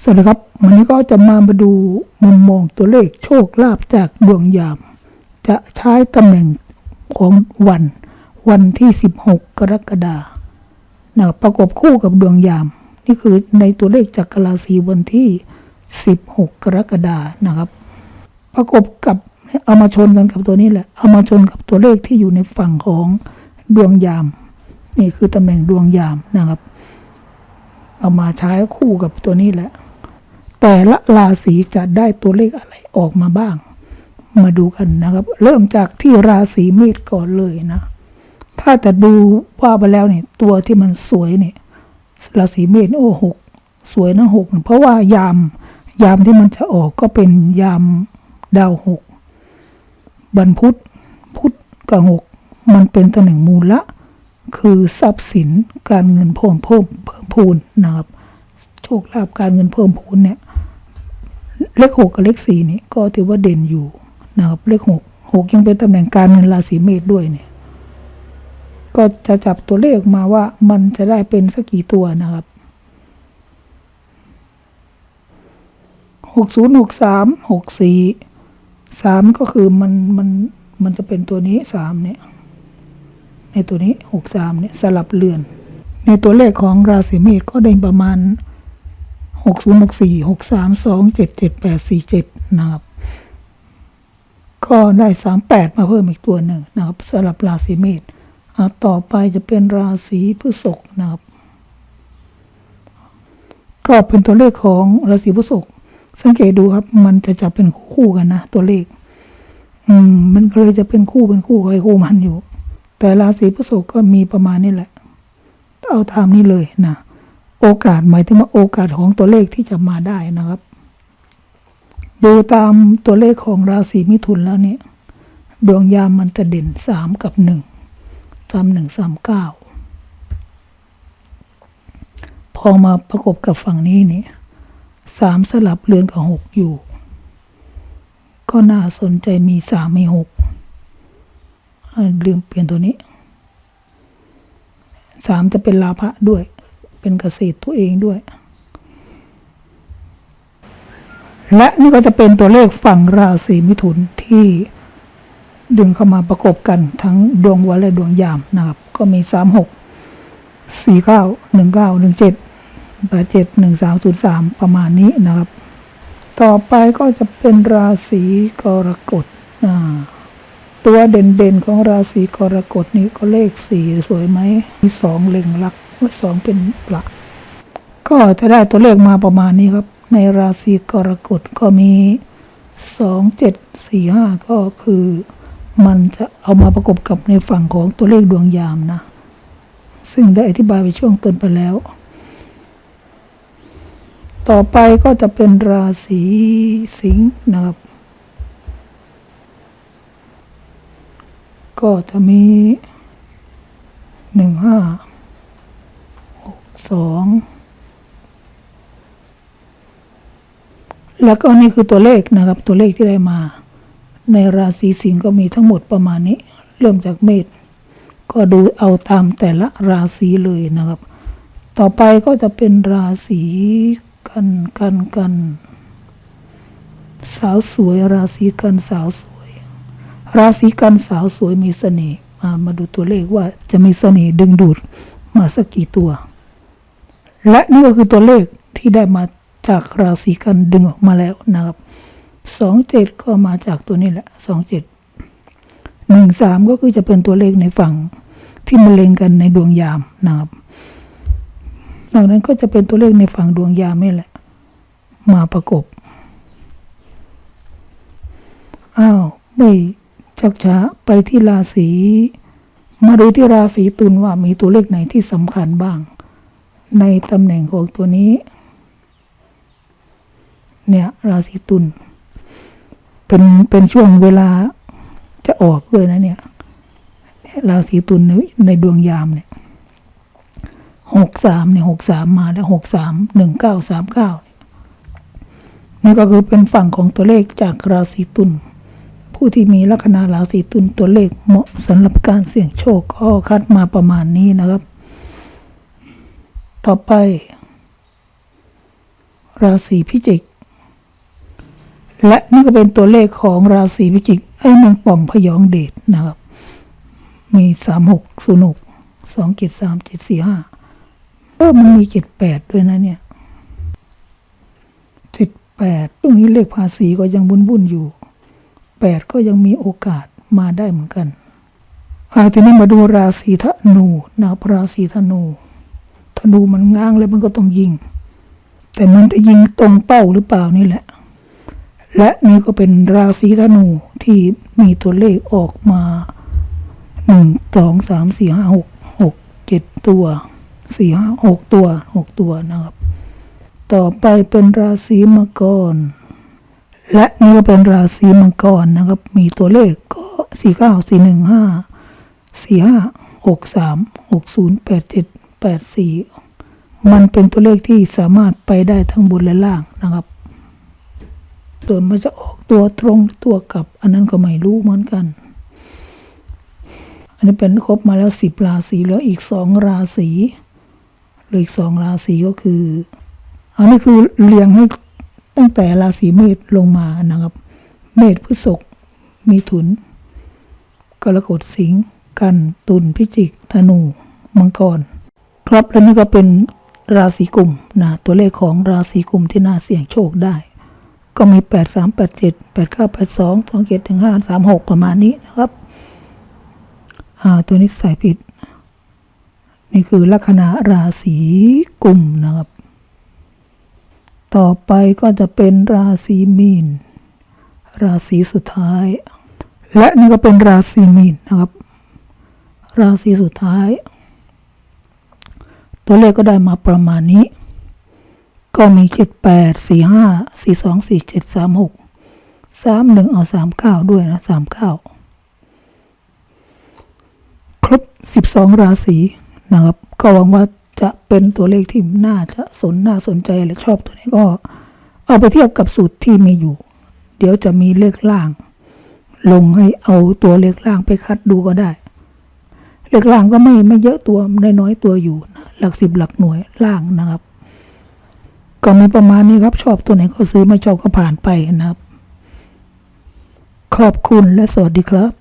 สวัสดีครับ วันนี้ก็จะมามาดูมุมมองตัวเลขโชคลาภจากดวงยาม จะใช้ตำแหน่งของวัน วันที่ 16 กรกฎานะครับประกบคู่กับดวงยาม นี่คือในตัวเลขจากกราศีวันที่ 16 กรกฎานะครับ ประกบกับเอามาชนกันกับตัวนี้แหละเอามาชนกับตัวเลขที่อยู่ในฝั่งของดวงยาม นี่คือตำแหน่งดวงยามนะครับ เอามาใช้คู่กับตัวนี้แหละ แต่ละราศีจะได้ตัวเลขอะไรออกมาบ้าง มาดูกันนะครับ เริ่มจากที่ราศีเมษก่อนเลยนะ ถ้าจะดูว่าไปแล้วเนี่ย ตัวที่มันสวยเนี่ย ราศีเมษโอ้หกสวยนะหกเพราะว่ายามยามที่มันจะออกก็เป็นยามดาวหกบรรพุธพุธกับหกมันเป็นตำแหน่งมูลละ คือทรัพย์สินการเงินเพิ่มเพิ่มเพิ่มพูนนะครับโชคลาภการเงินเพิ่มพูนเนี่ย เลขหกกับเลขสี่นี่ก็ถือว่าเด่นอยู่นะครับเลขหกหกยังเป็นตำแหน่งการเงินราศีเมษด้วยเนี่ย ก็จะจับตัวเลขมาว่ามันจะได้เป็นสักกี่ตัวนะครับหกศูนย์หกสามหกสี่สามก็คือมันมันมันจะเป็นตัวนี้สามเนี่ย ในตัวนี้หกสามเนี่ยสลับเลือน ในตัวเลขของราศีเมษก็ได้ประมาณ หกศูนย์หกสี่หกสามสองเจ็ดเจ็ดแปดสี่เจ็ดนะครับ ก็ได้สามแปดมาเพิ่มอีกตัวหนึ่งนะครับสำหรับราศีเมษอะต่อไปจะเป็นราศีพฤษภนะครับ ก็เป็นตัวเลขของราศีพฤษภสังเกตดูครับ มันจะจับเป็นคู่กันนะตัวเลข อืม มันก็เลยจะเป็นคู่เป็นคู่ใครคู่มันอยู่ แต่ราศีพฤษภก็มีประมาณนี้แหละ เอาตามนี้เลยนะ โอกาสหมายถึงว่าโอกาสของตัวเลขที่จะมาได้นะครับ ดูตามตัวเลขของราศีมิถุนแล้วเนี่ย ดวงยามมันจะเด่นสามกับหนึ่งสามหนึ่งสามเก้าพอมาประกบกับฝั่งนี้เนี่ยสามสลับเรือนกับหกอยู่ ก็น่าสนใจมีสามมีหกลืมเปลี่ยนตัวนี้สามจะเป็นลาภะด้วย เป็นเกษตรตัวเองด้วย และนี่ก็จะเป็นตัวเลขฝั่งราศีมิถุนที่ดึงเข้ามาประกบกันทั้งดวงวันและดวงยามนะครับ ก็มีสามหกสี่เก้าหนึ่งเก้าหนึ่งเจ็ดแปดเจ็ดหนึ่งสามศูนย์สามประมาณนี้นะครับ ต่อไปก็จะเป็นราศีกรกฎตัวเด่นๆของราศีกรกฎนี้ก็เลขสี่สวยไหมมีสองเล็งลัก ว่าสองเป็นประก็จะได้ตัวเลขมาประมาณนี้ครับ ในราศีกรกฎก็มีสองเจ็ดสี่ห้าก็คือ มันจะเอามาประกบกับในฝั่งของตัวเลขดวงยามนะ ซึ่งได้อธิบายไปช่วงต้นไปแล้ว ต่อไปก็จะเป็นราศีสิงห์นะครับ ก็จะมีหนึ่งห้า สองแล้วก็นี่คือตัวเลขนะครับ ตัวเลขที่ได้มา ในราศีสิงห์ก็มีทั้งหมดประมาณนี้ เริ่มจากเมษก็ดูเอาตามแต่ละราศีเลยนะครับ ต่อไปก็จะเป็นราศีกันกันกัน สาวสวย ราศีกันสาวสวย ราศีกันสาวสวยมีเสน่ห์มามาดูตัวเลขว่าจะมีเสน่ห์ดึงดูดมาสักกี่ตัว และนี่ก็คือตัวเลขที่ได้มาจากราศีกันดึงออกมาแล้วนะครับสองเจ็ดก็มาจากตัวนี้แหละสองเจ็ดหนึ่งสามก็คือจะเป็นตัวเลขในฝั่งที่มันเล็งกันในดวงยามนะครับนอกนั้นก็จะเป็นตัวเลขในฝั่งดวงยามนี่แหละ มาประกบ อ้าว ไม่ชักช้าไปที่ราศี มาดูที่ราศีตุลว่ามีตัวเลขไหนที่สำคัญบ้าง ในตำแหน่งของตัวนี้ เนี่ยราศีตุลเป็นเป็นช่วงเวลาจะออกด้วยนะเนี่ยราศีตุลในในดวงยามเนี่ยหกสามเนี่ยหกสามมาแล้วหกสามหนึ่งเก้าสามเก้านี่ก็คือเป็นฝั่งของตัวเลขจากราศีตุลผู้ที่มีลัคนาราศีตุลตัวเลขเหมาะสำหรับการเสี่ยงโชคก็คัดมาประมาณนี้นะครับ ต่อไป ราศีพิจิก และนี่ก็เป็นตัวเลขของราศีพิจิก ไอ้แมงป่องพยองเดชนะครับ มีสามหกศูนย์หกสองเจ็ดสามเจ็ดสี่ห้าเออมันมีเจ็ดแปดด้วยนะเนี่ยเจ็ดแปดตรงนี้เลขภาษีก็ยังบุนบุนอยู่แปดก็ยังมีโอกาสมาได้เหมือนกันอาทีนี้มาดูราศีธนูนะครับราศีธนู ธนูมันง้างแล้วมันก็ต้องยิง แต่มันจะยิงตรงเป้าหรือเปล่านี่แหละ และนี่ก็เป็นราศีธนูที่มีตัวเลขออกมาหนึ่งสองสามสี่ห้าหกหกเจ็ดตัวสี่ห้าหกตัวหกตัวนะครับ ต่อไปเป็นราศีมังกร และนี่ก็เป็นราศีมังกรนะครับ มีตัวเลขก็สี่เก้าสี่หนึ่งห้าสี่ห้าหกสามหกศูนย์แปดเจ็ด แปดสี่มันเป็นตัวเลขที่สามารถไปได้ทั้งบนและล่างนะครับส่วนมันจะออกตัวตรงตัวกลับ อันนั้นก็ไม่รู้เหมือนกัน อันนี้เป็นครบมาแล้วสิบราศีแล้วอีกสองราศีหลืออีกสองราศีก็คือ อันนี้คือเรียงให้ตั้งแต่ราศีเมษลงมานะครับ เมษพฤษภมีถุน กรกฎสิงห์กันตุลพิจิก ธนู มังกร ครับและนี่ก็เป็นราศีกุมนะตัวเลขของราศีกุมที่น่าเสี่ยงโชคได้ ก็มีแปดสามแปดเจ็ดแปดเก้าแปดสองสองเจ็ดถึงห้าสามหกประมาณนี้นะครับ อ่า ตัวนี้ใส่ผิด นี่คือลัคนาราศีกุมนะครับ ต่อไปก็จะเป็นราศีมีน ราศีสุดท้าย และนี่ก็เป็นราศีมีนนะครับ ราศีสุดท้าย ตัวเลขก็ได้มาประมาณนี้ ก็มีเจ็ดแปดสี่ห้าสี่สองสี่เจ็ดสามหกสามหนึ่งเอาสามเก้าด้วยนะสามเก้าครบสิบสองราศีนะครับ ก็หวังว่าจะเป็นตัวเลขที่น่าจะสนน่าสนใจและชอบตัวนี้ก็ เอาไปเทียบกับสูตรที่มีอยู่ เดี๋ยวจะมีเลขล่าง ลงให้เอาตัวเลขล่างไปคัดดูก็ได้ เลขล่างก็ไม่ไม่เยอะตัวน้อยๆตัวอยู่ หลักสิบหลักหน่วยล่างนะครับ ก็มีประมาณนี้ครับ ชอบตัวไหนก็ซื้อไม่ชอบก็ผ่านไปนะครับ ขอบคุณและสวัสดีครับ